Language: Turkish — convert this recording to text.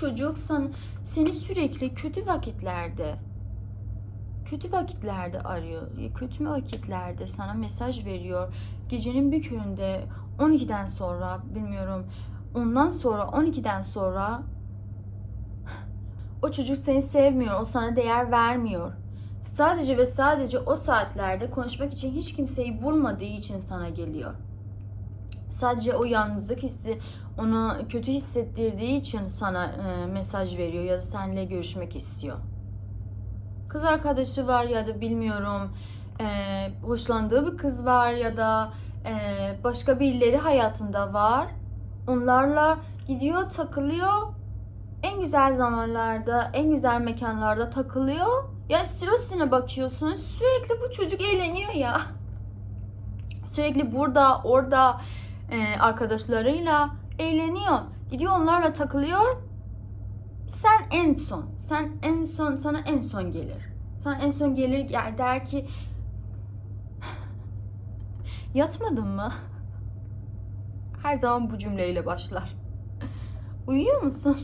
çocuk sen, seni sürekli kötü vakitlerde kötü vakitlerde arıyor. Kötü vakitlerde sana mesaj veriyor. Gecenin bir köründe 12'den sonra bilmiyorum ondan sonra 12'den sonra o çocuk seni sevmiyor. O sana değer vermiyor. Sadece ve sadece o saatlerde konuşmak için hiç kimseyi bulmadığı için sana geliyor. Sadece o yalnızlık hissi onu kötü hissettirdiği için sana e, mesaj veriyor ya da seninle görüşmek istiyor. Kız arkadaşı var ya da bilmiyorum e, hoşlandığı bir kız var ya da e, başka birileri hayatında var. Onlarla gidiyor takılıyor. En güzel zamanlarda, en güzel mekanlarda takılıyor. Ya stilosine bakıyorsunuz sürekli bu çocuk eğleniyor ya. Sürekli burada, orada e, arkadaşlarıyla eğleniyor. Gidiyor onlarla takılıyor. Sen en son, sen en son, sana en son gelir. Sen en son gelir yani der ki yatmadın mı? Her zaman bu cümleyle başlar. Uyuyor musun?